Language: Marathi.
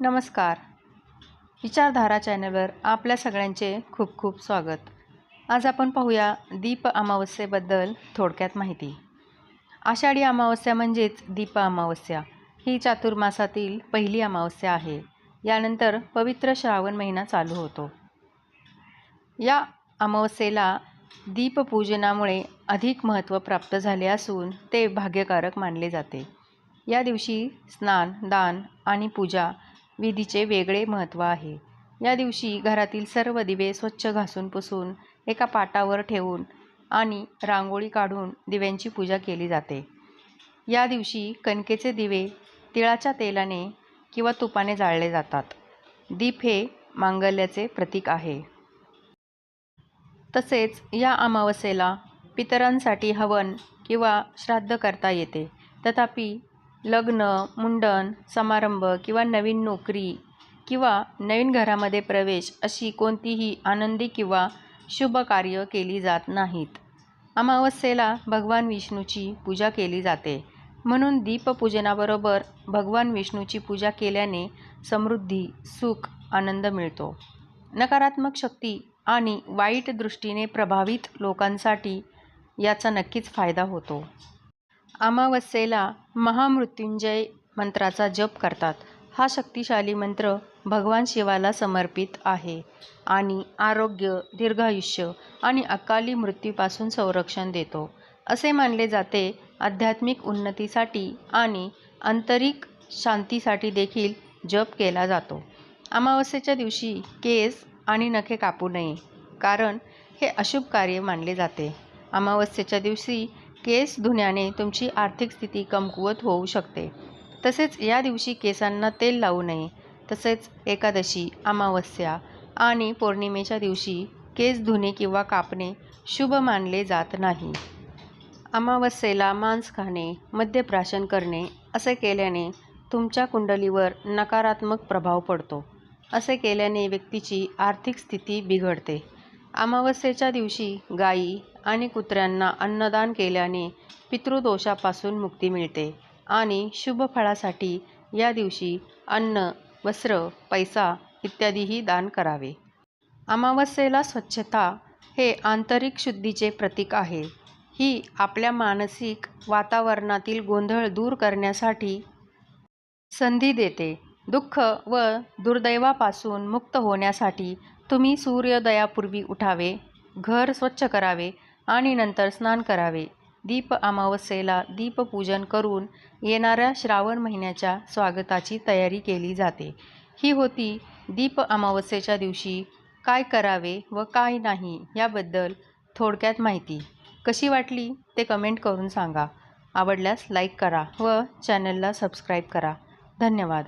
नमस्कार. विचारधारा चॅनलवर आपल्या सगळ्यांचे खूप खूप स्वागत. आज आपण पाहूया दीप अमावस्येबद्दल थोडक्यात माहिती. आषाढी अमावस्या म्हणजेच दीप अमावस्या ही चातुर्मासातील पहिली अमावस्या आहे. यानंतर पवित्र श्रावण महिना चालू होतो. या अमावस्येला दीपपूजनामुळे अधिक महत्त्व प्राप्त झाले असून ते भाग्यकारक मानले जाते. या दिवशी स्नान दान आणि पूजा विधीचे वेगळे महत्त्व आहे. या दिवशी घरातील सर्व दिवे स्वच्छ घासून पुसून एका पाटावर ठेवून आणि रांगोळी काढून दिव्यांची पूजा केली जाते. या दिवशी कणकेचे दिवे तिळाच्या तेलाने किंवा तुपाने जाळले जातात. दीप हे मांगल्याचे प्रतीक आहे. तसेच या अमावस्येला पितरांसाठी हवन किंवा श्राद्ध करता येते. तथापि लग्न मुंडन समारंभ किंवा नवीन नोकरी किंवा नवीन घरामध्ये प्रवेश अशी कोणतीही आनंदी किंवा शुभ कार्य केली जात नाहीत. अमावस्येला भगवान विष्णूची पूजा केली जाते. म्हणून दीपपूजनाबरोबर भगवान विष्णूची पूजा केल्याने समृद्धी सुख आनंद मिळतो. नकारात्मक शक्ती आणि वाईट दृष्टीने प्रभावित लोकांसाठी याचा नक्कीच फायदा होतो. अमावस्येला महामृत्युंजय मंत्राचा जप करतात. हा शक्तिशाली मंत्र भगवान शिवाला समर्पित आहे आणि आरोग्य दीर्घायुष्य आणि अकाली मृत्यूपासून संरक्षण देतो. असे मानले जाते आध्यात्मिक उन्नतीसाठी आणि आंतरिक शांतीसाठी देखील जप केला जातो. अमावस्येच्या दिवशी केस आणि नखे कापू नये कारण हे अशुभ कार्य मानले जाते. अमावस्येच्या दिवशी केस धुण्याने तुमची आर्थिक स्थिती कमकुवत होऊ शकते. तसेच या दिवशी केसांना तेल लावू नये. तसेच एकादशी अमावस्या आणि पौर्णिमेच्या दिवशी केस धुणे किंवा कापणे शुभ मानले जात नाही. अमावस्येला मांस खाणे मद्यप्राशन करणे असे केल्याने तुमच्या कुंडलीवर नकारात्मक प्रभाव पडतो. असे केल्याने व्यक्तीची आर्थिक स्थिती बिघडते. अमावस्येच्या दिवशी गायी आणि कुत्र्यांना अन्नदान केल्याने पितृदोषापासून मुक्ती मिळते आणि शुभ फळासाठी या दिवशी अन्न वस्त्र पैसा इत्यादीही दान करावे. अमावस्येला स्वच्छता हे आंतरिक शुद्धीचे प्रतीक आहे. ही आपल्या मानसिक वातावरणातील गोंधळ दूर करण्यासाठी संधी देते. दुःख व दुर्दैवापासून मुक्त होण्यासाठी तुम्ही सूर्योदयापूर्वी उठावे घर स्वच्छ करावे आणि नंतर स्नान करावे. दीप अमावस्येला दीपपूजन करून येणाऱ्या श्रावण महिन्याच्या स्वागताची तयारी केली जाते. ही होती दीप अमावस्येच्या दिवशी काय करावे व काय नाही याबद्दल थोडक्यात माहिती. कशी वाटली ते कमेंट करून सांगा. आवडल्यास लाईक करा व चॅनलला सबस्क्राईब करा. धन्यवाद.